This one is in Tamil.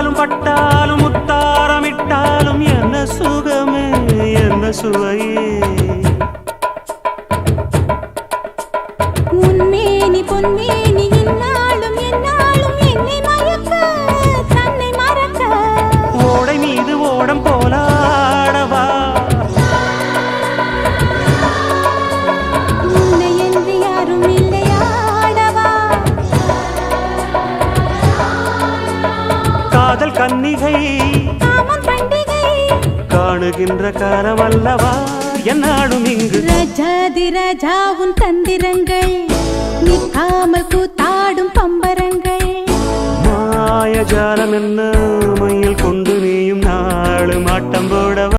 பட்டாலும் பட்டாலும் முத்தாரமிட்டாலும் என்ன சுகமே என்ன சுவையே. உன்மேனி பொன்மே காதல் கன்னிகை. காணுகின்ற காலம் அல்லவா என்னாடும் இங்கு. ரஜாதி ராஜாவும் தந்திரங்கள். நிற்காமல் கூத்தாடும் பம்பரங்கள். மாயஜாலம் என்ன? மையில் கொண்டு